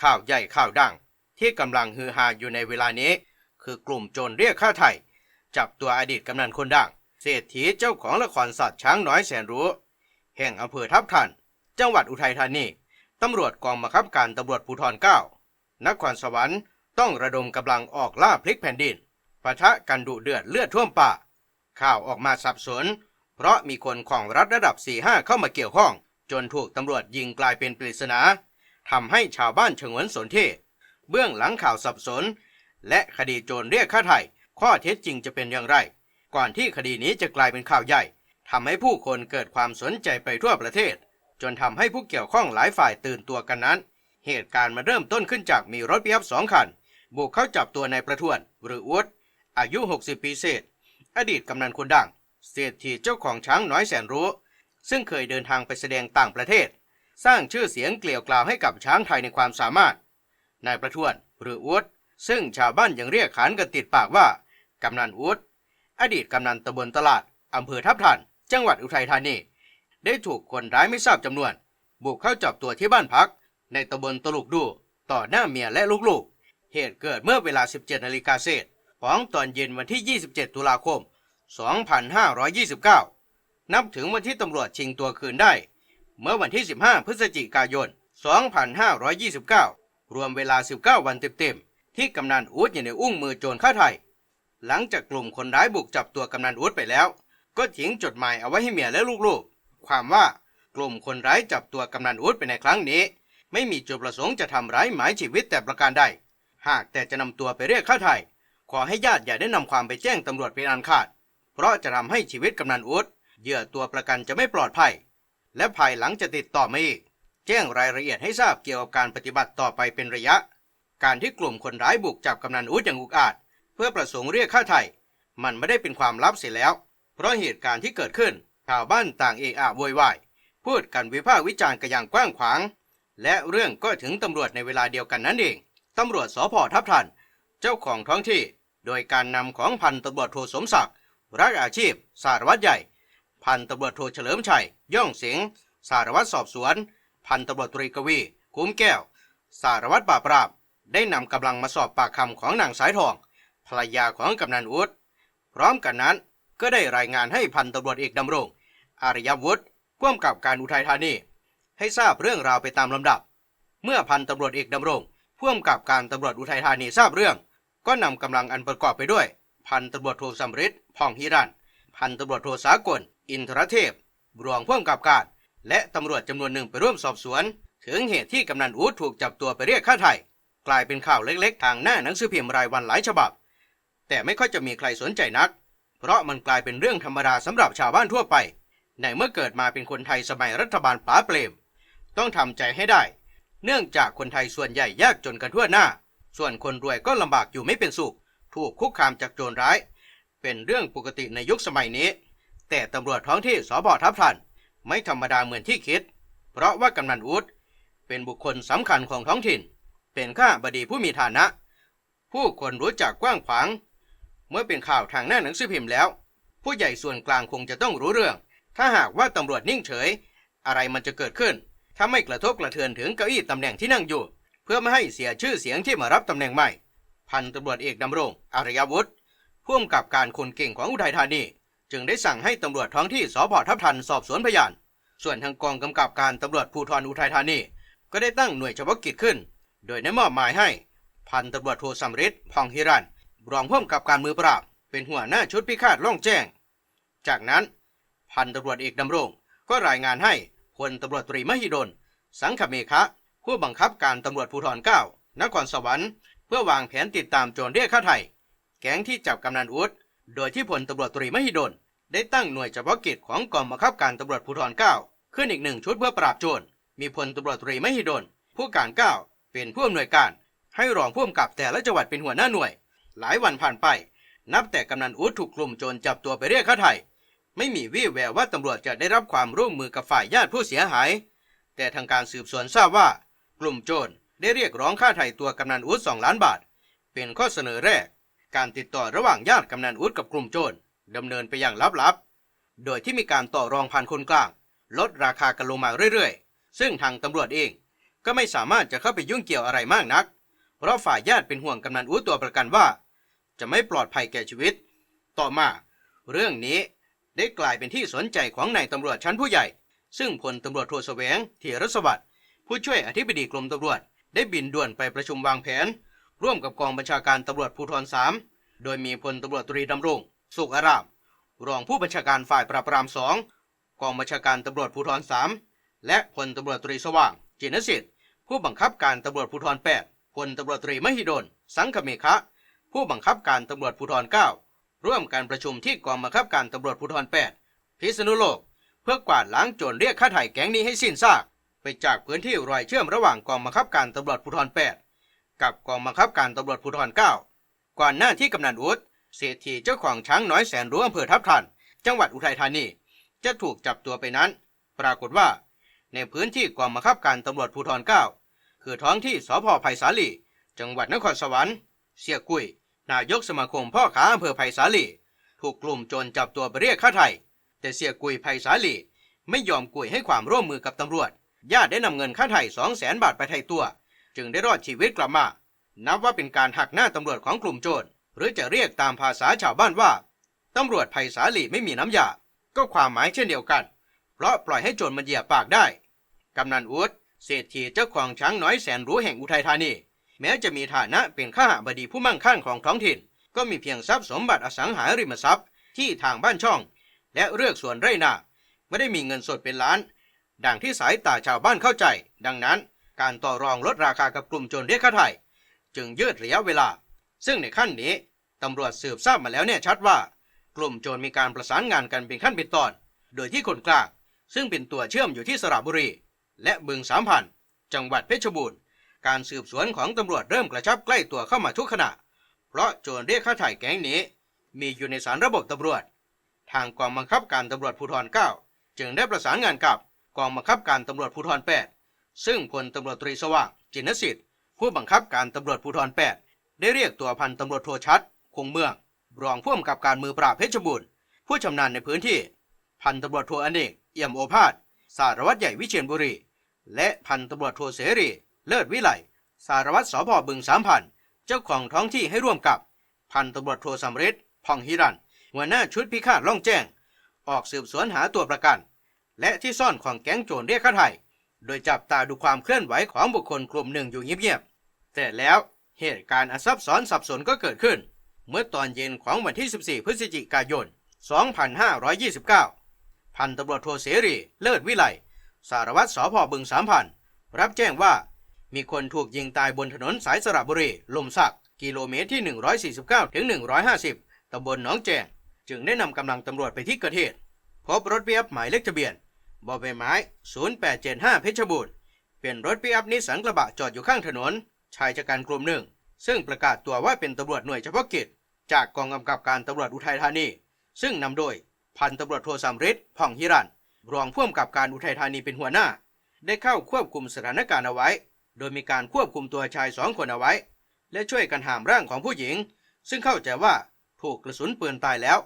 ข่าวใหญ่ข่าวดัง ที่กำลังฮือฮาอยู่ในเวลานี้ คือกลุ่มโจรเรียกค่าไถ่จับตัวอดีตกำนันคนดัง เศรษฐีเจ้าของละครสัตว์ช้างน้อยแสนรู้ แห่งอำเภอทับทัน จังหวัดอุทัยธานีตำรวจกองบังคับการตำรวจภูธรเก้านครสวรรค์ต้องระดมกำลังออกล่าพลิกแผ่นดินปะทะกันดุเดือดเลือดท่วมป่า ข่าวออกมาสับสน เพราะมีคนของรัฐระดับ 4-5 เข้ามาเกี่ยวข้อง จนถูกตำรวจยิงกลายเป็นปริศนา ทำให้ชาวบ้านเฉงวนสนเทเบื้องหลังข่าวสับสน และคดีโจรเรียกค่าไถ่ข้อเท็จจริงจะเป็นอย่างไร ก่อนที่คดีนี้จะกลายเป็นข่าวใหญ่ทำให้ผู้คนเกิดความสนใจไปทั่วประเทศ จนทำให้ผู้เกี่ยวข้องหลายฝ่ายตื่นตัวกันนั้น เหตุการณ์มันเริ่มต้นขึ้นจากมีรถปิอัพสองคัน บุกเข้าจับตัวนายประทวน หรืออุดอายุ 60 ปีเศษ อดีตกำนันคนดังเศรษฐีเจ้าของช้างน้อยแสนรู้ ซึ่งเคยเดินทางไปแสดงต่างประเทศ สร้างชื่อเสียงเกลียวกล่าวให้กับช้างไทยในความสามารถ นายประทวนหรืออุดซึ่งชาวบ้านยังเรียกขานกันติดปากว่ากำนันอุดอดีตกำนันตำบลตลาดอำเภอทับทัน จังหวัดอุทัยธานี ได้ถูกคนร้ายไม่ทราบจำนวน บุกเข้าจับตัวที่บ้านพัก ในตำบลตลุกดู ต่อหน้าเมียและลูกๆ เหตุเกิดเมื่อเวลา 17นาฬิกาเศษของตอนเย็นวันที่ 27 ตุลาคม 2529 นับถึงวันที่ตำรวจชิงตัวคืนได้ เมื่อวันที่ 15 พฤศจิกายน 2529 รวมเวลา 19 วันเต็มๆ ที่กำนันอูดอยู่ในอุ้งมือโจรฆ่าไทย หลังจากกลุ่มคนร้ายบุกจับตัวกำนันอูดไปแล้ว ก็ทิ้งจดหมายเอาไว้ให้เมียและลูกๆ ความว่ากลุ่มคนร้ายจับตัวกำนันอูดไปในครั้งนี้ ไม่มีจุดประสงค์จะทำร้ายหมายชีวิตแต่ประการใด หากแต่จะนำตัวไปเรียกค่าไถ่ขอให้ญาติอย่าได้นำความไปแจ้งตำรวจเป็นอันขาด เพราะจะทำให้ชีวิตกำนันอูดเหยื่อตัวประกันจะไม่ปลอดภัย และภายหลังจะติดต่อมาอีก แจ้งรายละเอียดให้ทราบเกี่ยวกับการปฏิบัติต่อไปเป็นระยะ การที่กลุ่มคนร้ายบุกจับกำนันอูดอย่างอุกอาจ เพื่อประสงค์เรียกค่าไถ่มันไม่ได้เป็นความลับเสียแล้ว เพราะเหตุการณ์ที่เกิดขึ้นชาวบ้านต่างเอะอะโวยวายพูดกันวิพากษ์วิจารณ์กันอย่างกว้างขวาง และเรื่องก็ถึงตำรวจในเวลาเดียวกันนั่นเองตำรวจสพทับทัน เจ้าของท้องที่ โดยการนำของพันตำรวจโทสมศักดิ์รักอาชีพ สารวัตรใหญ่ พันตำรวจโทเฉลิมชัย ย่องเสียงสารวัตรสอบสวน พันตำรวจตรีกวี คุ้มแก้ว สารวัตรปราบปรามได้นำกำลังมาสอบปากคำของนางสายทอง ภรรยาของกำนันอุดพร้อมกันนั้นก็ได้รายงานให้พันตำรวจเอกดำรงอารยวุฒิร่วมกับการอุทัยธานี ให้ทราบเรื่องราวไปตามลำดับ เมื่อพันตำรวจเอกดำรงพ่วมกับการตำรวจอุทัยธานีทราบเรื่อง ก็นำกำลังอันประกอบไปด้วย พันตำรวจโทสำริดพ่องฮิรันพันตำรวจโทสากล อินทรเทพ รองพ่วงกับการ และตำรวจจำนวนหนึ่งไปร่วมสอบสวน ถึงเหตุที่กำนันอูดถูกจับตัวไปเรียกค่าไถ่กลายเป็นข่าวเล็กๆ ทางหน้าหนังสือพิมพ์รายวันหลายฉบับ แต่ไม่ค่อยจะมีใครสนใจนัก เพราะมันกลายเป็นเรื่องธรรมดาสำหรับชาวบ้านทั่วไป ในเมื่อเกิดมาเป็นคนไทยสมัยรัฐบาลป๋าเปรมต้องทำใจให้ได้ เนื่องจากคนไทยส่วนใหญ่ยากจนกันทั่วหน้า ส่วนคนรวยก็ลำบากอยู่ไม่เป็นสุข ถูกคุกคามจากโจรร้าย เป็นเรื่องปกติในยุคสมัยนี้ แต่ตำรวจท้องที่สบทับทันไม่ธรรมดาเหมือนที่คิด เพราะว่ากำนันอุดเป็นบุคคลสำคัญของท้องถิ่น เป็นข้าบดีผู้มีฐานะ ผู้คนรู้จักกว้างขวาง เมื่อเป็นข่าวทางหน้าหนังสือพิมพ์แล้ว ผู้ใหญ่ส่วนกลางคงจะต้องรู้เรื่อง ถ้าหากว่าตำรวจนิ่งเฉย อะไรมันจะเกิดขึ้น ถ้าไม่กระทบกระเทือนถึงเก้าอี้ตำแหน่งที่นั่งอยู่ เพื่อไม่ให้เสียชื่อเสียงที่มารับตำแหน่งใหม่ พันตำรวจเอกดำรงอารยวุฒิพ่วงกับการคนเก่งของอุทัยธานี จึงได้สั่งให้ตำรวจท้องที่สพทับทันสอบสวนพยาน ส่วนทางกองกำกับการตำรวจภูธรอุทัยธานี ก็ได้ตั้งหน่วยเฉพาะกิจขึ้น โดยได้มอบหมายให้ พันตำรวจโทสำริดพองฮิรันรองพ่วงกับการมือปราบ เป็นหัวหน้าชุดพิฆาตล่องแจ้ง จากนั้น พันตำรวจเอกดำรง ก็รายงานให้พลตำรวจตรีมหิดล สังขเมคะ ผู้บังคับการตำรวจภูธรเก้านครสวรรค์เพื่อวางแผนติดตามโจรเรียกค่าไถ่แก๊งที่จับกำนันอุด โดยที่พลตำรวจตรีมหิดล ได้ตั้งหน่วยเฉพาะกิจของกองบังคับการตำรวจภูธรเก้าขึ้นอีกหนึ่งชุดเพื่อปราบโจร มีพลตำรวจตรีมหิดล ผู้การเก้าเป็นผู้อำนวยการ ให้รองผู้กำกับแต่ละจังหวัดเป็นหัวหน้าหน่วย หลายวันผ่านไป นับแต่กำนันอุดถูกกลุ่มโจรจับตัวไปเรียกค่าไถ่ไม่มีวี่แววว่าตำรวจจะได้รับความร่วมมือกับฝ่ายญาติผู้เสียหาย แต่ทางการสืบสวนทราบว่า กลุ่มโจรได้เรียกร้องค่าไถ่ตัวกำนันอุดสองล้านบาท เป็นข้อเสนอแรก การติดต่อระหว่างญาติกำนันอุดกับกลุ่มโจรดำเนินไปอย่างลับๆ โดยที่มีการต่อรองผ่านคนกลาง ลดราคากันลงมาเรื่อยๆ ซึ่งทางตำรวจเองก็ไม่สามารถจะเข้าไปยุ่งเกี่ยวอะไรมากนัก เพราะฝ่ายญาติเป็นห่วงกำนันอูตัวประกันว่า จะไม่ปลอดภัยแก่ชีวิต ต่อมา เรื่องนี้ได้กลายเป็นที่สนใจของนายตำรวจชั้นผู้ใหญ่ ซึ่งพลตำรวจโทแสวงเทียรสวัสดิ์ผู้ช่วยอธิบดีกรมตำรวจ ได้บินด่วนไปประชุมวางแผน ร่วมกับกองบัญชาการตำรวจภูธรสามโดยมีพลตำรวจตรีดำรง สุขอาราม รองผู้บัญชาการฝ่ายปราบปรามสองกองบัญชาการตำรวจภูธรสามและพลตำรวจตรีสว่าง จินสิทธิ์ผู้บังคับการตำรวจภูธรแปดพลตำรวจตรีมหิดล สังคเมคะผู้บังคับการตำรวจภูธรเก้าร่วมการประชุมที่กองบังคับการตำรวจภูธรแปดพิษณุโลก เพื่อกวาดล้างโจรเรียกค่าไถ่แก๊งนี้ให้สิ้นซาก ไปจากพื้นที่รอยเชื่อมระหว่างกองบังคับการตำรวจภูธรแปด กับกองบังคับการตำรวจภูธรเก้าก่อนหน้าที่กำนันอุดเศรษฐีเจ้าของช้างน้อยแสนรู้อำเภอทับทัน จังหวัดอุทัยธานี จะถูกจับตัวไปนั้น ปรากฏว่า ในพื้นที่กองบังคับการตำรวจภูธรเก้าคือท้องที่สพไผ่สาลี จังหวัดนครสวรรค์เสียกุยนายกสมาคมพ่อค้าอำเภอไผ่สาลีถูกกลุ่มโจรจับตัวไปเรียกค่าไถ่แต่เสียกุยไผ่สาลีไม่ยอมกุยให้ความร่วมมือกับตำรวจ ญาติได้นำเงินค่าไถ่สองแสนบาทไปไถ่ตัว จึงได้รอดชีวิตกลับมา นับว่าเป็นการหักหน้าตำรวจของกลุ่มโจร หรือจะเรียกตามภาษาชาวบ้านว่า ตำรวจไผ่สาลีไม่มีน้ำยา ก็ความหมายเช่นเดียวกัน เพราะปล่อยให้โจรมันเหยียบปากได้ กำนันอุดเศรษฐีเจ้าของช้างน้อยแสนรู้แห่งอุทัยธานี แม้จะมีฐานะเป็นข้าบดีผู้มั่งคั่งของท้องถิ่น ก็มีเพียงทรัพย์สมบัติอสังหาริมทรัพย์ที่ทางบ้านช่อง และเรือกส่วนไร่นาไม่ได้มีเงินสดเป็นล้าน ดังที่สายตาชาวบ้านเข้าใจ ดังนั้น การต่อรองลดราคากับกลุ่มโจรเรียกค่าไถ่จึงยืดระยะเวลา ซึ่งในขั้นนี้ตำรวจสืบทราบมาแล้วแน่ชัดว่า กลุ่มโจรมีการประสานงานกันเป็นขั้นเป็นตอน โดยที่คนกลางซึ่งเป็นตัวเชื่อมอยู่ที่สระบุรี และบึงสามพันจังหวัดเพชรบูรณ์ การสืบสวนของตำรวจเริ่มกระชับใกล้ตัวเข้ามาทุกขณะ เพราะโจรเรียกค่าไถ่แก๊งนี้ มีอยู่ในสารระบบตำรวจ ทางกองบังคับการตำรวจภูธร 9 จึงได้ประสานงานกับกองบังคับการตำรวจภูธร 8 ซึ่งพลตำรวจตรีสว่าง จินสิทธิ์ ผู้บังคับการตำรวจภูธร8ได้เรียกตัวพันตำรวจโทชัด คงเมือง รองผู้กำกับการมือปราบเพชรบูรณ์ผู้ชำนาญในพื้นที่ พันตำรวจโทอเนกเอี่ยมโอภาสสารวัตรใหญ่วิเชียรบุรี และพันตำรวจโทเสรี เลิศวิไลสารวัตรสพบึงสามพันเจ้าของท้องที่ให้ร่วมกับพันตำรวจโทสำริดพองฮิรันหัวหน้าชุดพิฆาตล่องแจ้ง ออกสืบสวนหาตัวประกัน และที่ซ่อนของแก๊งโจรเรียกค่าไถ่ โดยจับตาดูความเคลื่อนไหวของบุคคลกลุ่มหนึ่งอยู่เงียบๆ แต่แล้วเหตุการณ์อันซับซ้อนสับสนก็เกิดขึ้น เมื่อตอนเย็นของวันที่ 14 พฤศจิกายน 2529 พันตำรวจโทเสรี เลิศวิไล สารวัตรสพบึงสามพัน รับแจ้งว่ามีคนถูกยิงตายบนถนนสายสระบุรีลมสัก กิโลเมตรที่ 149 ถึง 150 ตำบลหนองแจง จึงได้นำกำลังตำรวจไปที่เกิดเหตุ พบรถปิกอัพหมายเลขทะเบียน บอใบไม้ 0875 เพชรบูรณ์ เป็นรถปิกอัพนิสสันกระบะจอดอยู่ข้างถนน ชายชะกันกลุ่มหนึ่ง ซึ่งประกาศตัวว่าเป็นตำรวจหน่วยเฉพาะกิจ จากกองกำกับการตำรวจอุทัยธานี ซึ่งนำโดยพันตำรวจโทสำริดพ่องฮิรันรองผู้กำกับการอุทัยธานีเป็นหัวหน้า ได้เข้าควบคุมสถานการณ์เอาไว้ โดยมีการควบคุมตัวชายสองคนเอาไว้ และช่วยกันหามร่างของผู้หญิง ซึ่งเข้าใจว่าถูกกระสุนปืนตายแล้ว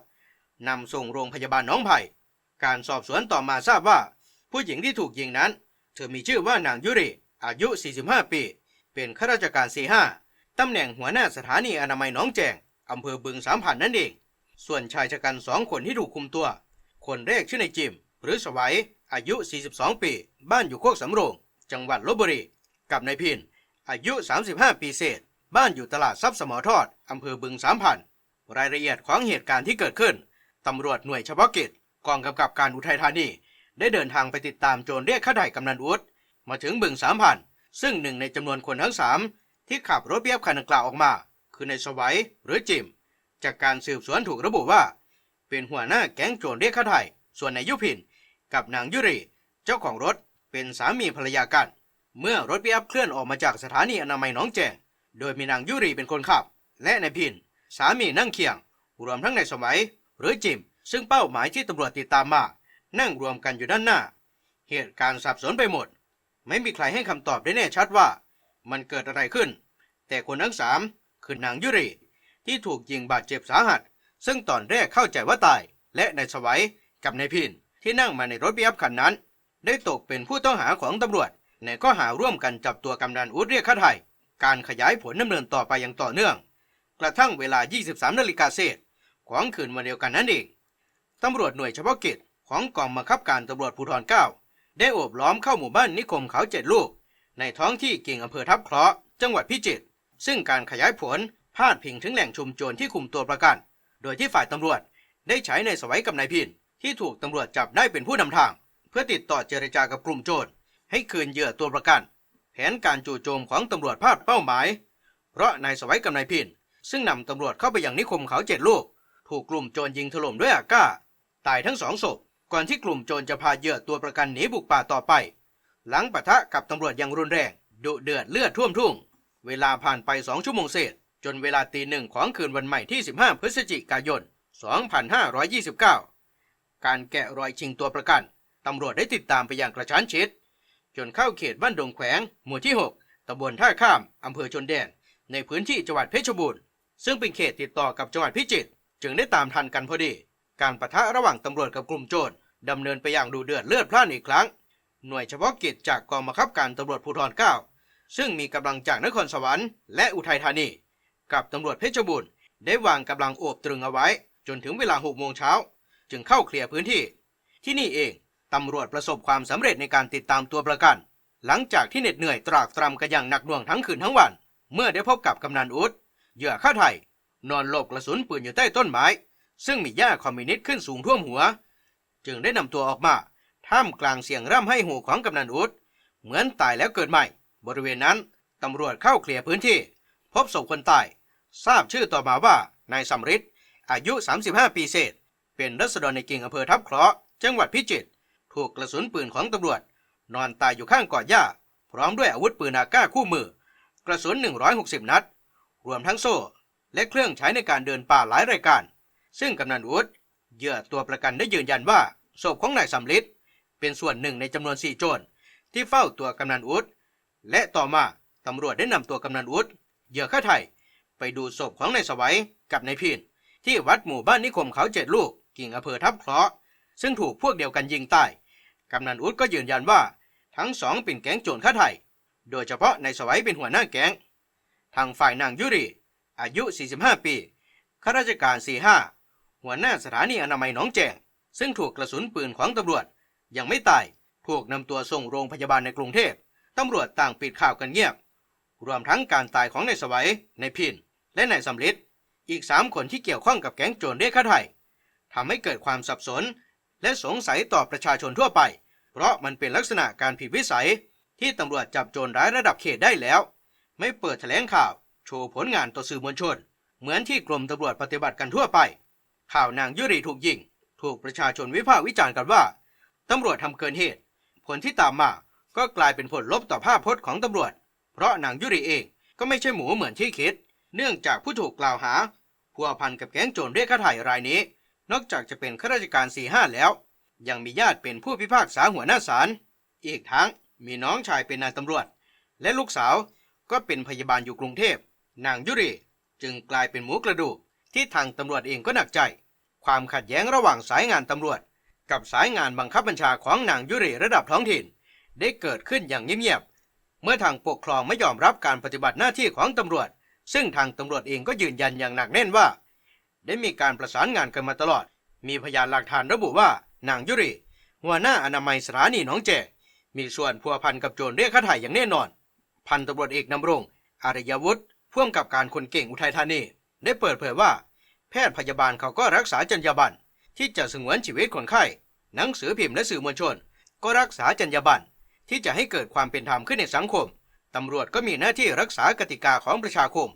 นำส่งโรงพยาบาลน้องไผ่ การสอบสวนต่อมาทราบว่า ผู้หญิงที่ถูกยิงนั้น เธอมีชื่อว่านางยุริอายุ 45 ปี เป็นข้าราชการ 45 ตำแหน่งหัวหน้าสถานีอนามัยหนองแจงอำเภอบึงสามพันนั่นเอง ส่วนชายชะกันสองคนที่ถูกคุมตัว คนแรกชื่อนายจิม หรือสวัย อายุ 42 ปี บ้านอยู่โคกสำโรง จังหวัดลบบุรี กับนายพิน อายุ 35 ปีเศษ บ้านอยู่ตลาดซับสมอทอดอำเภอบึงสามพัน รายละเอียดของเหตุการณ์ที่เกิดขึ้น ตำรวจหน่วยเฉพาะกิจ กองกำกับการอุทัยธานี ได้เดินทางไปติดตามโจรเรียกค่าไถ่กำนันอุดมาถึงบึงสามพันซึ่งหนึ่งในจำนวนคนทั้งสามที่ขับรถเบียบคันดังกล่าวออกมา คือในสวัยหรือจิม จากการสืบสวนถูกระบุว่า เป็นหัวหน้าแก๊งโจรเรียกค่าไถ่ส่วนนายยุพิน กับนางยุรี เจ้าของรถเป็นสามีภรรยากัน เมื่อรถปิกอัพเคลื่อนออกมาจากสถานีอนามัยหนองแจงโดยมีนางยุรีเป็นคนขับ และนายพิน สามีนั่งเคียง รวมทั้งนายสมัย หรือจิม ซึ่งเป้าหมายที่ตำรวจติดตามมานั่งรวมกันอยู่ด้านหน้า เหตุการณ์สับสนไปหมด ไม่มีใครให้คำตอบได้แน่ชัดว่า มันเกิดอะไรขึ้น แต่คนทั้งสามคือนางยุรีที่ถูกยิงบาดเจ็บสาหัส ซึ่งตอนแรกเข้าใจว่าตาย และนายสวัยกับนายพินที่นั่งมาในรถปิกอัพคันนั้น ได้ตกเป็นผู้ต้องหาของตำรวจในข้อหาร่วมกันจับตัวกำนันอุดเรียกค่าไถ่การขยายผลดำเนินต่อไปอย่างต่อเนื่อง กระทั่งเวลา 23 นาฬิกาเศษของคืนวันเดียวกันนั่นเอง ตำรวจหน่วยเฉพาะกิจของกองบังคับการตำรวจภูธร9ได้โอบล้อมเข้าหมู่บ้านนิคมเขาเจ็ดลูก ในท้องที่กิ่งอำเภอทับเคราะห์จังหวัดพิจิตรซึ่งการขยายผลพาดพิงถึงแหล่งชุมโจรที่คุมตัวประกัน โดยที่ฝ่ายตำรวจได้ใช้ในสวัยกับนายพินที่ถูกตำรวจจับได้เป็นผู้นำทาง เพื่อติดต่อเจรจากับกลุ่มโจรให้คืนเหยื่อตัวประกัน แผนการจู่โจมของตำรวจพลาดเป้าหมาย เพราะนายสวัยกับนายพินซึ่งนำตำรวจเข้าไปยังนิคมเขาเจ็ดลูก ถูกกลุ่มโจรยิงถล่มด้วยอากา ตายทั้งสองศพก่อนที่กลุ่มโจรจะพาเหยื่อตัวประกันหนีบุกป่าต่อไป หลังปะทะกับตำรวจอย่างรุนแรงดุเดือดเลือดท่วมทุ่ง เวลาผ่านไปสองชั่วโมงเศษ จนเวลาตีหนึ่งของคืนวันใหม่ที่ 15 พฤศจิกายน 2529 การแกะรอยชิงตัวประกันตำรวจได้ติดตามไปอย่างกระชั้นชิด จนเข้าเขตบ้านดงแขวง หมู่ที่ 6ตำบลท่าข้ามอำเภอชนแดน ในพื้นที่จังหวัดเพชรบูรณ์ซึ่งเป็นเขตติดต่อกับจังหวัดพิจิตรจึงได้ตามทันกันพอดี การปะทะระหว่างตำรวจกับกลุ่มโจรดำเนินไปอย่างดูเดือดเลือดพล่านอีกครั้ง หน่วยเฉพาะกิจจากกองบังคับการตำรวจภูธร9ซึ่งมีกำลังจากนครสวรรค์และอุทัยธานี กับตำรวจเพชรบูรณ์ได้วางกำลังโอบตรึงเอาไว้ จนถึงเวลา6โมงเช้า จึงเข้าเคลียร์พื้นที่ ที่นี่เองตำรวจประสบความสำเร็จในการติดตามตัวประกัน หลังจากที่เหน็ดเหนื่อยตรากตรำกันอย่างหนักหน่วงทั้งคืนทั้งวัน เมื่อได้พบกับกำนันอุดเหยื่อฆ่าไทย นอนหลบกระสุนปืนอยู่ใต้ต้นไม้ ซึ่งมีหญ้าคอมมิวนิสต์ขึ้นสูงท่วมหัว จึงได้นำตัวออกมา ท่ามกลางเสียงร่ำให้หูของกำนันอุดเหมือนตายแล้วเกิดใหม่ บริเวณนั้นตำรวจเข้าเคลียร์พื้นที่ พบศพคนตาย ทราบชื่อต่อมาว่านายสำริดอายุ 35 ปีเศษ เป็นรัษฎรในกิ่งอำเภอทับเคราะห์จังหวัดพิจิตรถูกกระสุนปืนของตำรวจ นอนตายอยู่ข้างกอหญ้า พร้อมด้วยอาวุธปืนอาก้าคู่มือ กระสุน 160 นัด รวมทั้งโซ่ และเครื่องใช้ในการเดินป่าหลายรายการ ซึ่งกำนันอุดเหยื่อตัวประกันได้ยืนยันว่าศพของนายสำลิดเป็นส่วนหนึ่งในจำนวนสี่โจรที่เฝ้าตัวกำนันอุดและต่อมาตำรวจได้นำตัวกำนันอุดเหยื่อฆ่าไทย ไปดูศพของนายสวัยกับนายพินที่วัดหมู่บ้านนิคมเขาเจ็ดลูกกิ่งอำเภอทับเคราะห์ซึ่งถูกพวกเดียวกันยิงตายกำนันอุดก็ยืนยันว่าทั้งสองเป็นแก๊งโจรฆ่าไทย โดยเฉพาะนายสวัยเป็นหัวหน้าแก๊ง ทางฝ่ายนางยุรี อายุ 45 ปี ข้าราชการ 45 หัวหน้าสถานีอนามัยหนองแจง ซึ่งถูกกระสุนปืนของตำรวจ ยังไม่ตาย ถูกนำตัวส่งโรงพยาบาลในกรุงเทพตำรวจต่างปิดข่าวกันเงียบ รวมทั้งการตายของนายสวัยนายพิน และนายสำลิดอีก3คนที่เกี่ยวข้องกับแก๊งโจรเรียกค่าไถ่ทำให้เกิดความสับสน และสงสัยต่อประชาชนทั่วไป เพราะมันเป็นลักษณะการผิดวิสัย ที่ตำรวจจับโจรร้ายระดับเขตได้แล้ว ไม่เปิดแถลงข่าว โชว์ผลงานต่อสื่อมวลชน เหมือนที่กรมตำรวจปฏิบัติกันทั่วไป ข่าวนางยุรีถูกยิง ถูกประชาชนวิพากษ์วิจารณ์กันว่าตำรวจทำเกินเหตุ ผลที่ตามมาก็กลายเป็นผลลบต่อภาพพจน์ของตำรวจ เพราะนางยุรีเองก็ไม่ใช่หมูเหมือนที่คิด เนื่องจากผู้ถูกกล่าวหาพัวพันกับแก๊งโจรเรียกค่าไถ่รายนี้ นอกจากจะเป็นข้าราชการสี่ห้าแล้ว ยังมีญาติเป็นผู้พิพากษาหัวหน้าศาลอีกทั้งมีน้องชายเป็นนายตำรวจ และลูกสาวก็เป็นพยาบาลอยู่กรุงเทพ นางยุรีจึงกลายเป็นหมูกระดูก ที่ทางตำรวจเองก็หนักใจ ความขัดแย้งระหว่างสายงานตำรวจ กับสายงานบังคับบัญชาของนางยุรีระดับท้องถิ่น ได้เกิดขึ้นอย่างเงียบๆเมื่อทางปกครองไม่ยอมรับการปฏิบัติหน้าที่ของตำรวจ ซึ่งทางตำรวจเองก็ยืนยันอย่างหนักแน่นว่า ได้มีการประสานงานกันมาตลอด มีพยานหลักฐานระบุว่านางยุรีหัวหน้าอนามัยสถานีหนองแจมีส่วนพัวพันกับโจรเรียกค่าถ่อย่างแน่นอน พันตำรวจเอกนำรงอารยวุฒิพ่วงกับการคนเก่งอุทัยธานี ได้เปิดเผยว่า แพทย์พยาบาลเขาก็รักษาจรรยาบรรณที่จะสงวนชีวิตคนไข้ หนังสือพิมพ์และสื่อมวลชน ก็รักษาจรรยาบรรณที่จะให้เกิดความเป็นธรรมขึ้นในสังคม ตำรวจก็มีหน้าที่รักษากติกาของประชาคม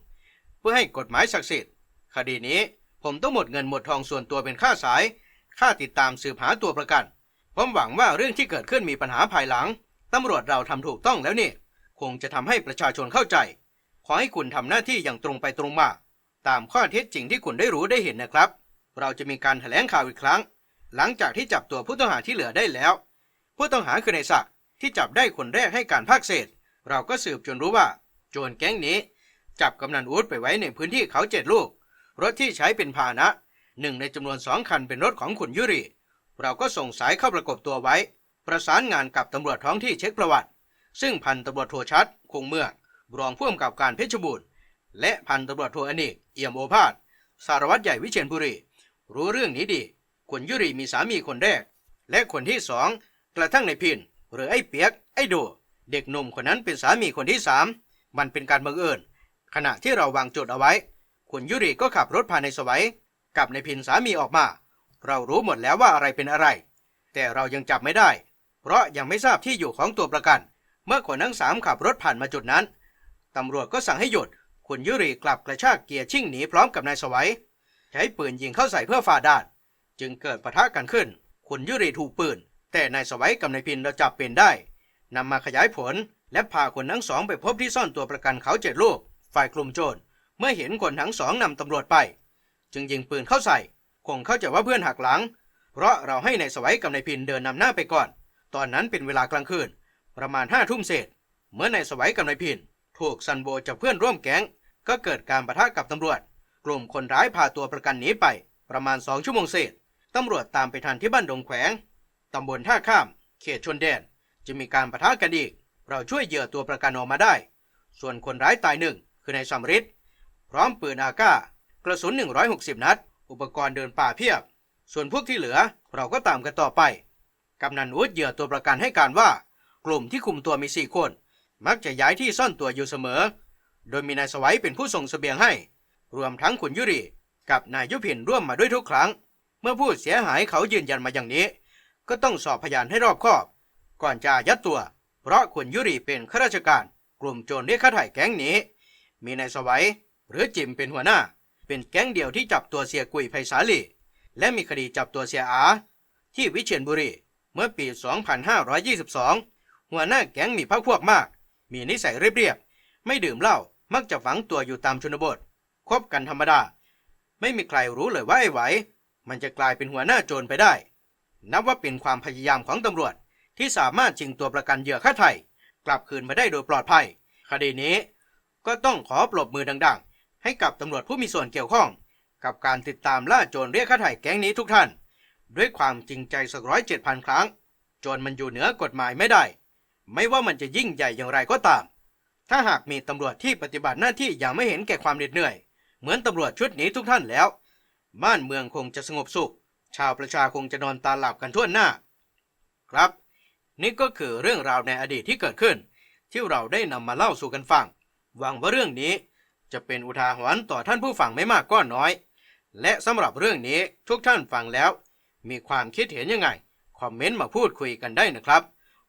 เพื่อให้กฎหมายศักดิ์สิทธิ์ คดีนี้ผมต้องหมดเงินหมดทองส่วนตัวเป็นค่าสาย ค่าติดตามสืบหาตัวประกัน ผมหวังว่าเรื่องที่เกิดขึ้นมีปัญหาภายหลัง ตำรวจเราทำถูกต้องแล้วนี่ คงจะทำให้ประชาชนเข้าใจ ขอให้คุณทำหน้าที่อย่างตรงไปตรงมา ตามข้อเท็จจริงที่คุณได้รู้ได้เห็นนะครับ เราจะมีการแถลงข่าวอีกครั้ง หลังจากที่จับตัวผู้ต้องหาที่เหลือได้แล้ว ผู้ต้องหาคือในศักดิ์ที่จับได้คนแรกให้การภาคเศษ เราก็สืบจนรู้ว่า โจรแก๊งนี้ จับกำนันอูดไปไว้ในพื้นที่เขาเจ็ดลูก รถที่ใช้เป็นพาหนะหนึ่งในจำนวนสองคันเป็นรถของขุนยุรีเราก็ส่งสายเข้าประกบตัวไว้ ประสานงานกับตำรวจท้องที่เช็คประวัติ ซึ่งพันตำรวจโทชัด คงเมือรองผู้กำกับการเพชรบูรณ์ และพันตำรวจโทอเนกเอี่ยมโอภาสสารวัตรใหญ่วิเชียรบุรี รู้เรื่องนี้ดีคุณยุรีมีสามีคนแรก และคนที่สองกระทั่งในพินหรือไอ้เปียก ไอ้โด เด็กหนุ่มคนนั้นเป็นสามีคนที่สามมันเป็นการบังเอิญขณะที่เราวางจุดเอาไว้คุณยุรีก็ขับรถพานในสวัยกับในพินสามีออกมา เรารู้หมดแล้วว่าอะไรเป็นอะไร แต่เรายังจับไม่ได้ เพราะยังไม่ทราบที่อยู่ของตัวประกัน เมื่อคนทั้งสามขับรถผ่านมาจุดนั้นตำรวจก็สั่งให้หยุด คุณยุรีกลับกระชากเกียร์ชิ่งหนีพร้อมกับนายสวัย ใช้ปืนยิงเข้าใส่เพื่อฝ่าด่าน จึงเกิดปะทะกันขึ้น คุณยุรีถูกปืน แต่นายสวัยกับนายพินเราจับเป็นได้นำมาขยายผลและพาคนทั้งสองไปพบที่ซ่อนตัวประกันเขาเจ็ดลูก ฝ่ายกลุ่มโจรเมื่อเห็นคนทั้งสองนำตำรวจไป จึงยิงปืนเข้าใส่ คงเข้าใจว่าเพื่อนหักหลัง เพราะเราให้นายสวัยกับนายพินเดินนำหน้าไปก่อน ตอนนั้นเป็นเวลากลางคืน ประมาณห้าทุ่มเศษ เมื่อนายสวัยกับนายพิน ถูกซันโบจับเพื่อนร่วมแก๊ง ก็เกิดการประทะกับตำรวจ กลุ่มคนร้ายพาตัวประกันหนีไป ประมาณสองชั่วโมงเศษตำรวจตามไปทันที่บ้านดงแขวงตำบลท่าข้าม เขตชนแดน จะมีการประทะกันอีก เราช่วยเหยื่อตัวประกันออกมาได้ ส่วนคนร้ายตายหนึ่งคือนายสำริดพร้อมปืนอากากระสุน 160 นัด อุปกรณ์เดินป่าเพียบ ส่วนพวกที่เหลือเราก็ตามกันต่อไป กำนันอุดเหยื่อตัวประกันให้การว่า กลุ่มที่คุมตัวมีสี่คน มักจะย้ายที่ซ่อนตัวอยู่เสมอ โดยมีนายสวัยเป็นผู้ส่งเสบียงให้ รวมทั้งขุนยุรีกับนายยุพินร่วมมาด้วยทุกครั้ง เมื่อผู้เสียหายเขายืนยันมาอย่างนี้ ก็ต้องสอบพยานให้รอบคอบ ก่อนจะยัดตัว เพราะขุนยุรีเป็นข้าราชการ กลุ่มโจรเรียกค่าถ่ายแก๊งนี้ มีนายสวัยหรือจิมเป็นหัวหน้า เป็นแก๊งเดียวที่จับตัวเสียกุยไพศาลีและมีคดีจับตัวเสียอา ที่วิเชียรบุรีเมื่อปี 2522 หัวหน้าแก๊งมีพรรคพวกมาก มีนิสัยเรียบๆไม่ดื่มเหล้ามักจะฝังตัวอยู่ตามชนบทคบกันธรรมดา ไม่มีใครรู้เลยว่าไอ้ไหว มันจะกลายเป็นหัวหน้าโจรไปได้ นับว่าเป็นความพยายามของตำรวจ ที่สามารถชิงตัวประกันเหยื่อค่าไถ่กลับคืนมาได้โดยปลอดภัย คดีนี้ ก็ต้องขอปรบมือดัง ๆ ให้กับตำรวจผู้มีส่วนเกี่ยวข้อง กับการติดตามล่าโจรเรียกค่าไถ่แก๊งนี้ทุกท่าน ด้วยความจริงใจสักร้อยเจ็ดพันครั้ง โจรมันอยู่เหนือกฎหมายไม่ได้ ไม่ว่ามันจะยิ่งใหญ่อย่างไรก็ตาม ถ้าหากมีตำรวจที่ปฏิบัติหน้าที่อย่างไม่เห็นแก่ความเหน็ดเหนื่อย เหมือนตำรวจชุดนี้ทุกท่านแล้ว บ้านเมืองคงจะสงบสุข ชาวประชาคงจะนอนตาหลับกันทั่วหน้า ครับ นี่ก็คือเรื่องราวในอดีตที่เกิดขึ้น ที่เราได้นำมาเล่าสู่กันฟัง หวังว่าเรื่องนี้จะเป็นอุทาหรณ์ต่อท่านผู้ฟังไม่มากก็น้อย และสำหรับเรื่องนี้ทุกท่านฟังแล้ว มีความคิดเห็นยังไง คอมเมนต์มาพูดคุยกันได้นะครับ